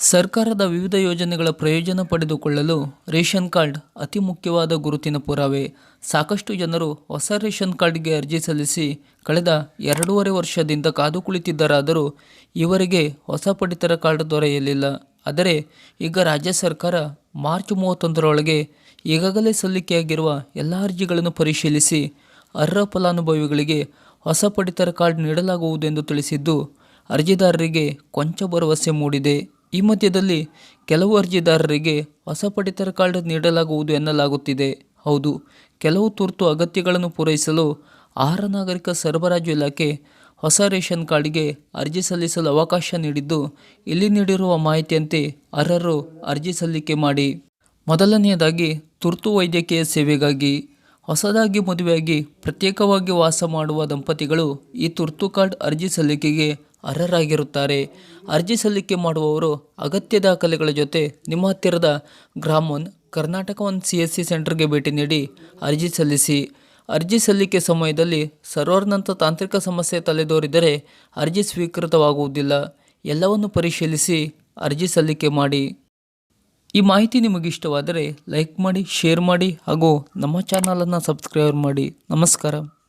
ಸರ್ಕಾರದ ವಿವಿಧ ಯೋಜನೆಗಳ ಪ್ರಯೋಜನ ಪಡೆದುಕೊಳ್ಳಲು ರೇಷನ್ ಕಾರ್ಡ್ ಅತಿ ಮುಖ್ಯವಾದ ಗುರುತಿನ ಪುರಾವೆ. ಸಾಕಷ್ಟು ಜನರು ಹೊಸ ರೇಷನ್ ಕಾರ್ಡ್ಗೆ ಅರ್ಜಿ ಸಲ್ಲಿಸಿ ಕಳೆದ ಎರಡೂವರೆ ವರ್ಷದಿಂದ ಕಾದು ಕುಳಿತಿದ್ದರಾದರೂ ಇವರಿಗೆ ಹೊಸ ಪಡಿತರ ಕಾರ್ಡ್ ದೊರೆಯಲಿಲ್ಲ. ಆದರೆ ಈಗ ರಾಜ್ಯ ಸರ್ಕಾರ ಮಾರ್ಚ್ ಮೂವತ್ತೊಂದರೊಳಗೆ ಈಗಾಗಲೇ ಸಲ್ಲಿಕೆಯಾಗಿರುವ ಎಲ್ಲ ಅರ್ಜಿಗಳನ್ನು ಪರಿಶೀಲಿಸಿ ಅರ್ಹ ಫಲಾನುಭವಿಗಳಿಗೆ ಹೊಸ ಪಡಿತರ ಕಾರ್ಡ್ ನೀಡಲಾಗುವುದೆಂದು ತಿಳಿಸಿದ್ದು, ಅರ್ಜಿದಾರರಿಗೆ ಕೊಂಚ ಭರವಸೆ ಮೂಡಿದೆ. ಈ ಮಧ್ಯದಲ್ಲಿ ಕೆಲವು ಅರ್ಜಿದಾರರಿಗೆ ಹೊಸ ಪಡಿತರ ಕಾರ್ಡ್ ನೀಡಲಾಗುವುದು ಎನ್ನಲಾಗುತ್ತಿದೆ. ಹೌದು, ಕೆಲವು ತುರ್ತು ಅಗತ್ಯಗಳನ್ನು ಪೂರೈಸಲು ಆಹಾರ ನಾಗರಿಕ ಸರಬರಾಜು ಇಲಾಖೆ ಹೊಸ ರೇಷನ್ ಕಾರ್ಡ್ಗೆ ಅರ್ಜಿ ಸಲ್ಲಿಸಲು ಅವಕಾಶ ನೀಡಿದ್ದು, ಇಲ್ಲಿ ನೀಡಿರುವ ಮಾಹಿತಿಯಂತೆ ಅರ್ಹರು ಅರ್ಜಿ ಸಲ್ಲಿಕೆ ಮಾಡಿ. ಮೊದಲನೆಯದಾಗಿ, ತುರ್ತು ವೈದ್ಯಕೀಯ ಸೇವೆಗಾಗಿ ಹೊಸದಾಗಿ ಮದುವೆಯಾಗಿ ಪ್ರತ್ಯೇಕವಾಗಿ ವಾಸ ಮಾಡುವ ದಂಪತಿಗಳು ಈ ತುರ್ತು ಕಾರ್ಡ್ ಅರ್ಜಿ ಸಲ್ಲಿಕೆಗೆ ಅರ್ಹರಾಗಿರುತ್ತಾರೆ. ಅರ್ಜಿ ಸಲ್ಲಿಕೆ ಮಾಡುವವರು ಅಗತ್ಯ ದಾಖಲೆಗಳ ಜೊತೆ ನಿಮ್ಮ ಹತ್ತಿರದ ಗ್ರಾಮೋನ್ Karnataka one C S C ಸೆಂಟರ್ಗೆ ಭೇಟಿ ನೀಡಿ ಅರ್ಜಿ ಸಲ್ಲಿಸಿ. ಅರ್ಜಿ ಸಲ್ಲಿಕೆ ಸಮಯದಲ್ಲಿ ಸರ್ವರ್ನಂಥ ತಾಂತ್ರಿಕ ಸಮಸ್ಯೆ ತಲೆದೋರಿದರೆ ಅರ್ಜಿ ಸ್ವೀಕೃತವಾಗುವುದಿಲ್ಲ. ಎಲ್ಲವನ್ನು ಪರಿಶೀಲಿಸಿ ಅರ್ಜಿ ಸಲ್ಲಿಕೆ ಮಾಡಿ. ಈ ಮಾಹಿತಿ ನಿಮಗಿಷ್ಟವಾದರೆ ಲೈಕ್ ಮಾಡಿ, ಶೇರ್ ಮಾಡಿ ಹಾಗೂ ನಮ್ಮ ಚಾನಲನ್ನು ಸಬ್ಸ್ಕ್ರೈಬ್ ಮಾಡಿ. ನಮಸ್ಕಾರ.